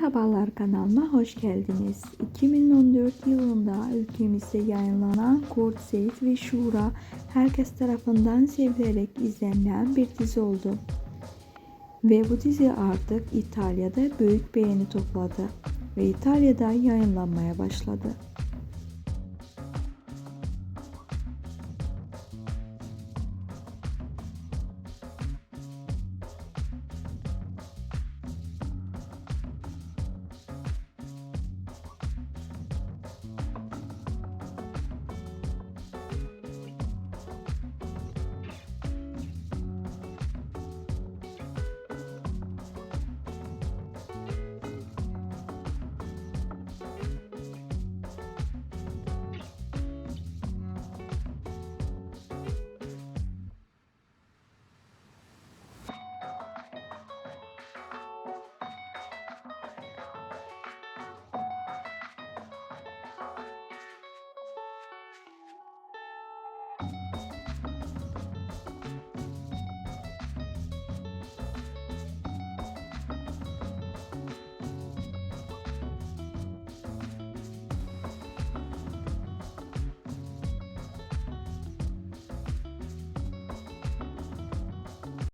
Merhabalar kanalıma hoş geldiniz. 2014 yılında ülkemizde yayınlanan Kurt Seyit ve Şura herkes tarafından sevilerek izlenen bir dizi oldu. Ve bu dizi artık İtalya'da büyük beğeni topladı ve İtalya'da yayınlanmaya başladı.